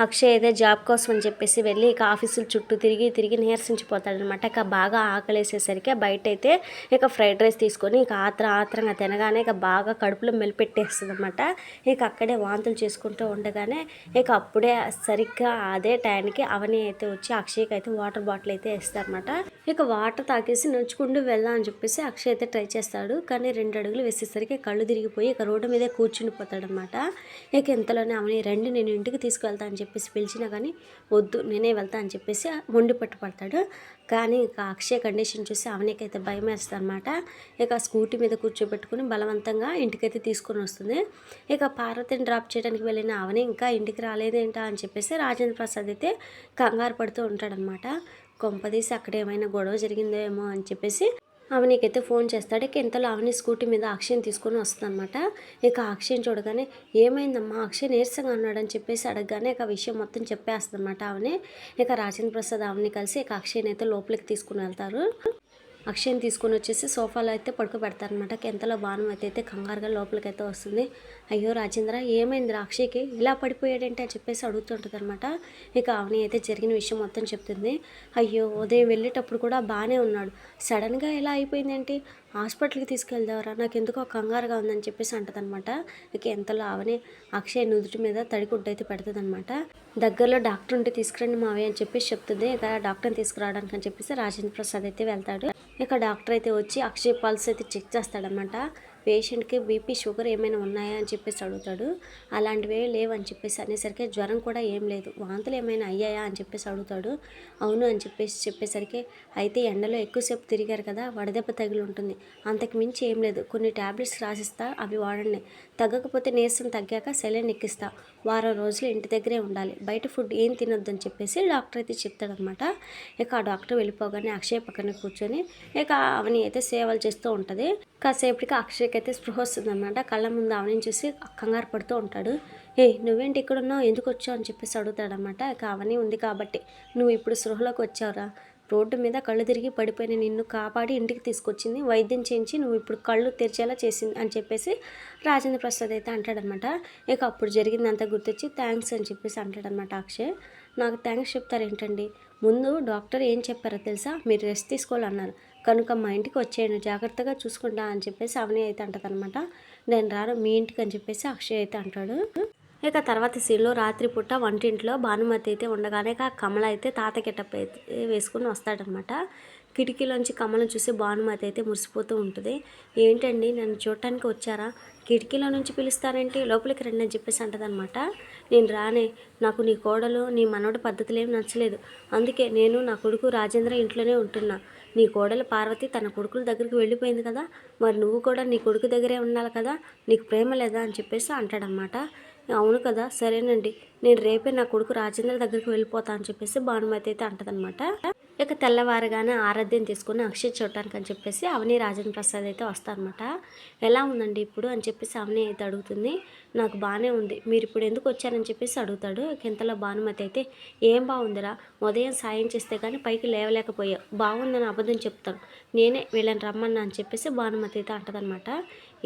అక్షయ్ అయితే జాబ్ కోసం అని చెప్పేసి వెళ్ళి ఇక ఆఫీసులు చుట్టూ తిరిగి తిరిగి నీరసించిపోతాడనమాట ఇక బాగా ఆకలేసేసరికి బయట అయితే ఇక ఫ్రైడ్ రైస్ తీసుకొని ఇక ఆత్ర ఆత్రంగా తినగానే ఇక బాగా కడుపులో మెలిపెట్టేస్తుంది అనమాట ఇక అక్కడే వాంతులు చేసుకుంటూ ఉండగానే ఇక అప్పుడే సరిగ్గా అదే టైంకి అవని అయితే వచ్చి అక్షయ్కి అయితే వాటర్ బాటిల్ అయితే ఇస్తారనమాట ఇక వాటర్ తాగేసి నడుచుకుంటూ వెళ్దాం అని చెప్పేసి అక్షయ్ అయితే ట్రై చేస్తాడు. కానీ రెండు అడుగులు వేసేసరికి కళ్ళు తిరిగిపోయి ఇక రోడ్డు మీదే కూర్చుండిపోతాడనమాట ఇక ఇంతలోనే అవని రండి నేను ఇంటికి తీసుకువెళ్తా అని చెప్పి చెప్పేసి పిలిచినా కానీ వద్దు నేనే వెళ్తా అని చెప్పేసి మొండి పట్టుపడతాడు కానీ ఇక అక్షయ్ కండిషన్ చూసి అవనికైతే భయం వేస్తుంది అనమాట ఇక స్కూటీ మీద కూర్చోబెట్టుకుని బలవంతంగా ఇంటికైతే తీసుకొని వస్తుంది. ఇక పార్వతిని డ్రాప్ చేయడానికి వెళ్ళిన అవని ఇంకా ఇంటికి రాలేదేంటా అని చెప్పేసి రాజేంద్ర ప్రసాద్ అయితే కంగారు పడుతూ ఉంటాడనమాట కొంపదీసి అక్కడ ఏమైనా గొడవ జరిగిందేమో అని చెప్పేసి అవనికైతే ఫోన్ చేస్తాడు. ఇక ఇంతలో అవని స్కూటీ మీద అక్షయం తీసుకొని వస్తుందన్నమాట. ఇక అక్షయని చూడగానే ఏమైందమ్మా అక్షయ్ నీరసంగా ఉన్నాడని చెప్పేసి అడగగానే ఇక విషయం మొత్తం చెప్పేస్తుంది అనమాట అవని ఇక రాజేంద్ర ప్రసాద్ అవని కలిసి ఇక అక్షయ్ని అయితే లోపలికి తీసుకుని వెళ్తారు. అక్షయ్ని తీసుకొని వచ్చేసి సోఫాలో అయితే పడుకోబెడతారనమాట ఎంతలో బాణం అయితే కంగారుగా లోపలికి అయితే వస్తుంది. అయ్యో రాజేంద్ర ఏమైందిరా అక్షయ్కి? ఇలా పడిపోయాడంటే అని చెప్పేసి అడుగుతుంటుంది అనమాట ఇక అవని అయితే జరిగిన విషయం మొత్తం చెప్తుంది. అయ్యో ఉదయం వెళ్ళేటప్పుడు కూడా బాగానే ఉన్నాడు. సడన్గా ఎలా అయిపోయిందేంటి? హాస్పిటల్కి తీసుకెళ్దావరా? నాకు ఎందుకో కంగారుగా ఉందని చెప్పేసి అంటదనమాట ఇక ఎంతలో అవని అక్షయ్ నుదుటి మీద తడిగుడ్డ అయితే పెడుతుందనమాట దగ్గరలో డాక్టర్ ఉంటే తీసుకురండి మావయ్య అని చెప్పేసి చెప్తుంది. ఇక డాక్టర్ని తీసుకురావడానికి అని చెప్పేసి రాజేంద్ర ప్రసాద్ అయితే వెళ్తాడు. ఇక డాక్టర్ అయితే వచ్చి అక్షయ్ పల్స్ అయితే చెక్ చేస్తాడనమాట పేషెంట్కి బీపీ షుగర్ ఏమైనా ఉన్నాయా అని చెప్పేసి అడుగుతాడు. అలాంటివి లేవని చెప్పేసి అనేసరికి జ్వరం కూడా ఏం లేదు. వాంతులు ఏమైనా అయ్యాయా అని చెప్పేసి అడుగుతాడు. అవును అని చెప్పేసి చెప్పేసరికి అయితే ఎండలో ఎక్కువసేపు తిరిగారు కదా వడదెబ్బ తగిలి ఉంటుంది. అంతకు మించి ఏం లేదు. కొన్ని ట్యాబ్లెట్స్ రాసిస్తా అవి వాడండి. తగ్గకపోతే నీరసం తగ్గాక సెలైన్ ఎక్కిస్తా. వారం రోజులు ఇంటి దగ్గరే ఉండాలి. బయట ఫుడ్ ఏం తినొద్దని చెప్పేసి డాక్టర్ అయితే చెప్తాడనమాట ఇక ఆ డాక్టర్ వెళ్ళిపోగానే అక్షయ్ పక్కన కూర్చొని ఇక అవని అయితే సేవలు చేస్తూ ఉంటుంది. కాసేపటికి అక్షయ్ అయితే స్పృహ వస్తుంది అనమాట కళ్ళ ముందు ఆమెను చూసి కంగారు పడుతూ ఉంటాడు. ఏ నువ్వేంటి ఇక్కడ ఉన్నావు ఎందుకు వచ్చావు? అని చెప్పేసి అడుగుతాడనమాట ఇక అవని ఉంది కాబట్టి నువ్వు ఇప్పుడు స్పృహలోకి వచ్చావురా. రోడ్డు మీద కళ్ళు తిరిగి పడిపోయిన నిన్ను కాపాడి ఇంటికి తీసుకొచ్చింది. వైద్యం చేయించి నువ్వు ఇప్పుడు కళ్ళు తెరిచేలా చేసింది అని చెప్పేసి రాజేంద్ర ప్రసాద్ అయితే అంటాడనమాట ఇక అప్పుడు జరిగిందంతా గుర్తొచ్చి థ్యాంక్స్ అని చెప్పేసి అంటాడనమాట అక్షయ్. నాకు థ్యాంక్స్ చెప్తారు ఏంటండి ముందు డాక్టర్ ఏం చెప్పారో తెలుసా? మీరు రెస్ట్ తీసుకోవాలన్నారు. కనుక మా ఇంటికి వచ్చేయండి జాగ్రత్తగా చూసుకుంటా అని చెప్పేసి అవని అయితే అంటదనమాట నేను రాను మీ ఇంటికి అని చెప్పేసి అక్షయ్ అయితే అంటాడు. ఇక తర్వాత సీన్లో రాత్రిపూట వంటింట్లో భానుమతి అయితే ఉండగానే కమల అయితే తాత గెటప్ అయితే వేసుకుని వస్తాడనమాట కిటికీలోంచి కమలం చూసి భానుమతి అయితే మురిసిపోతూ ఉంటుంది. ఏంటండి నన్ను చూడటానికి వచ్చారా? కిటికీలో నుంచి పిలుస్తారేంటి లోపలికి రండి అని చెప్పేసి అంటదనమాట నేను రానే నాకు నీ కోడలు నీ మనవడి పద్ధతులు ఏమి నచ్చలేదు. అందుకే నేను నా కొడుకు రాజేంద్ర ఇంట్లోనే ఉంటున్నా. నీ కోడలు పార్వతి తన కొడుకుల దగ్గరికి వెళ్ళిపోయింది కదా మరి నువ్వు కూడా నీ కొడుకు దగ్గరే ఉండాలి కదా నీకు ప్రేమ లేదా అని చెప్పేసి అంటాడనమాట అవును కదా సరేనండి. నేను రేపే నా కొడుకు రాజేంద్ర దగ్గరికి వెళ్ళిపోతా అని చెప్పేసి భానుమతి అయితే అంటదనమాట ఇక తెల్లవారుగానే ఆరాధ్యం తీసుకుని అక్షయ్ చూడటానికి అని చెప్పేసి అవని రాజన్ ప్రసాద్ అయితే వస్తారనమాట ఎలా ఉందండి ఇప్పుడు అని చెప్పేసి అవని అయితే అడుగుతుంది. నాకు బాగానే ఉంది. మీరు ఇప్పుడు ఎందుకు వచ్చారని చెప్పేసి అడుగుతాడు. ఇక ఇంతలో భానుమతి అయితే ఏం బాగుందిరా ఉదయం సాయం చేస్తే కానీ పైకి లేవలేకపోయావు బాగుందని అబద్ధం చెప్తాను నేనే వీళ్ళని రమ్మన్నా అని చెప్పేసి భానుమతి అయితే అంటదనమాట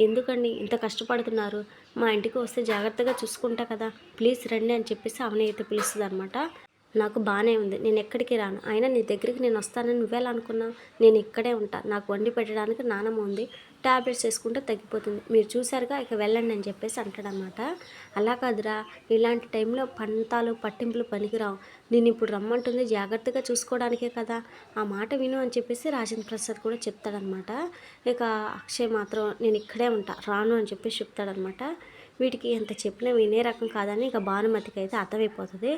ఎందుకండి? ఇంత కష్టపడుతున్నారు? మా ఇంటికి వస్తే జాగ్రత్తగా చూసుకుంటా కదా. ప్లీజ్ రండి అని చెప్పేసి అవని అయితే పిలుస్తుంది అనమాట నాకు బాగానే ఉంది. నేను ఎక్కడికి రాను. అయినా నీ దగ్గరికి నేను వస్తానని నువ్వేలా అనుకున్నావు? నేను ఇక్కడే ఉంటా. నాకు వండి పెట్టడానికి నానమ్మ ఉంది. ట్యాబ్లెట్స్ వేసుకుంటే తగ్గిపోతుంది. మీరు చూసారుగా ఇక వెళ్ళండి అని చెప్పేసి అంటాడనమాట అలా కాదురా. ఇలాంటి టైంలో పంతాలు పట్టింపులు పనికిరావు. నేను ఇప్పుడు రమ్మంటుంది జాగ్రత్తగా చూసుకోవడానికే కదా. ఆ మాట విను అని చెప్పేసి రాజేంద్ర ప్రసాద్ కూడా చెప్తాడనమాట ఇక అక్షయ్ మాత్రం నేను ఇక్కడే ఉంటా. రాను అని చెప్పేసి చెప్తాడనమాట వీటికి ఎంత చెప్పినా వినే రకం కాదని ఇక భానుమతికి అయితే అర్థమైపోతుంది.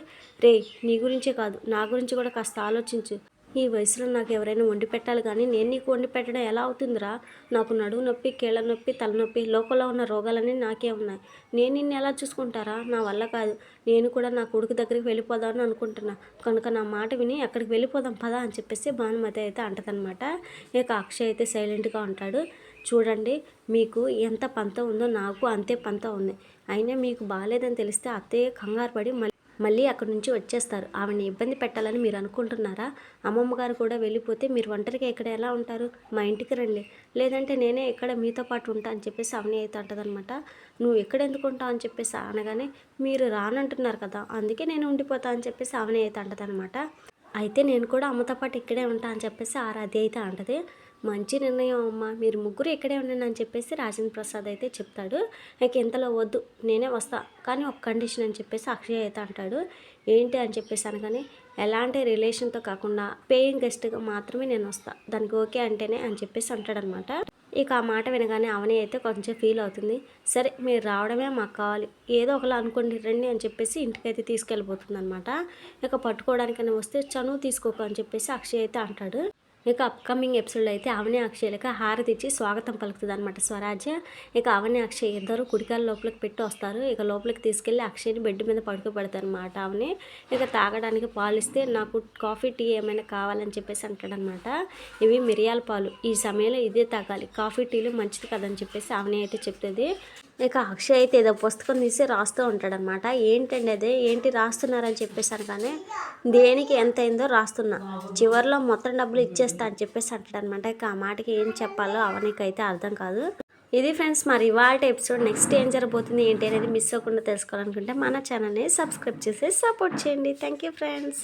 రే నీ గురించే కాదు నా గురించి కూడా కాస్త ఆలోచించు. ఈ వయసులో నాకు ఎవరైనా వండి పెట్టాలి కానీ నేను నీకు వండి పెట్టడం ఎలా అవుతుందిరా? నాకు నడువు నొప్పి కీళ్ళ నొప్పి తలనొప్పి లోపల ఉన్న రోగాలన్నీ నాకే ఉన్నాయి. నేను నిన్ను ఎలా చూసుకుంటారా? నా వల్ల కాదు. నేను కూడా నా కొడుకు దగ్గరికి వెళ్ళిపోదామని అనుకుంటున్నా. కనుక నా మాట విని అక్కడికి వెళ్ళిపోదాం పదా అని చెప్పేసి భానుమతి అయితే అంటదనమాట ఇక అక్షయ్ అయితే సైలెంట్గా ఉంటాడు. చూడండి మీకు ఎంత పంత ఉందో నాకు అంతే పంత ఉంది. అయినా మీకు బాగాలేదని తెలిస్తే అత్తయ్య కంగారు పడి మళ్ళీ మళ్ళీ అక్కడి నుంచి వచ్చేస్తారు. ఆవిడని ఇబ్బంది పెట్టాలని మీరు అనుకుంటున్నారా? అమ్మమ్మ గారు కూడా వెళ్ళిపోతే మీరు ఒంటరిగా ఇక్కడ ఎలా ఉంటారు? మా ఇంటికి రండి. లేదంటే నేనే ఇక్కడ మీతో పాటు ఉంటా అని చెప్పేసి అవని అయితే అంటదనమాట. నువ్వు ఎక్కడ ఎందుకు ఉంటావు? అని చెప్పేసి అనగానే మీరు రానంటున్నారు కదా అందుకే నేను ఉండిపోతా అని చెప్పేసి అవని అయితే అంటదనమాట. అయితే నేను కూడా అమ్మతో పాటు ఇక్కడే ఉంటా అని చెప్పేసి ఆరాధ్య అయితే అంటది. మంచి నిర్ణయం అమ్మ. మీరు ముగ్గురు ఇక్కడే ఉండండి అని చెప్పేసి రాజేంద్ర ప్రసాద్ అయితే చెప్తాడు. నాకు ఇంతలో వద్దు నేనే వస్తా. కానీ ఒక కండిషన్ అని చెప్పేసి అక్షయ్ అయితే అంటాడు. ఏంటి? అని చెప్పేసి అనగానే ఎలాంటి రిలేషన్తో కాకుండా పేయింగ్ గెస్ట్గా మాత్రమే నేను వస్తా. దానికి ఓకే అంటేనే అని చెప్పేసి అంటాడనమాట. ఇక ఆ మాట వినగానే అవని అయితే కొంచెం ఫీల్ అవుతుంది. సరే మీరు రావడమే మాకు కావాలి. ఏదో ఒకలా అనుకోండి రండి అని చెప్పేసి ఇంటికైతే తీసుకెళ్ళిపోతుంది అనమాట ఇక పట్టుకోవడానికైనా వస్తే చనువు తీసుకోకు అని చెప్పేసి అక్షయ్ అయితే అంటాడు. ఇక అప్కమింగ్ ఎపిసోడ్ అయితే అవని అక్షయ్లకి హారతి ఇచ్చి స్వాగతం పలుకుతుంది అనమాట స్వరాజ్య ఇక అవని అక్షయ్ ఇద్దరు కుడికాల లోపలికి పెట్టి వస్తారు. ఇక లోపలికి తీసుకెళ్ళి అక్షయ్ని బెడ్ మీద పడుకోబెడతారు అనమాట అవని ఇక తాగడానికి పాలు ఇస్తే నాకు కాఫీ టీ ఏమైనా కావాలని చెప్పేసి అంటాడనమాట ఇవి మిరియాల పాలు. ఈ సమయంలో ఇదే తాగాలి. కాఫీ టీలు మంచిది కదని చెప్పేసి అవని అయితే చెప్తుంది. ఇక అక్షయ్ అయితే ఏదో పుస్తకం తీసి రాస్తూ ఉంటాడనమాట ఏంటండి అదే? ఏంటి రాస్తున్నారని చెప్పేసాను కానీ దేనికి ఎంత అయిందో రాస్తున్నా. చివరిలో మొత్తం డబ్బులు ఇచ్చేస్తా అని చెప్పేసి అంటాడనమాట ఇక ఆ మాటకి ఏం చెప్పాలో అవనికైతే అర్థం కాదు. ఇది ఫ్రెండ్స్ మరి ఇవాళ ఎపిసోడ్ నెక్స్ట్ ఏం జరగబోతుంది ఏంటి అనేది మిస్ అవ్వకుండా తెలుసుకోవాలనుకుంటే మన ఛానల్ని సబ్స్క్రైబ్ చేసి సపోర్ట్ చేయండి. Thank you friends.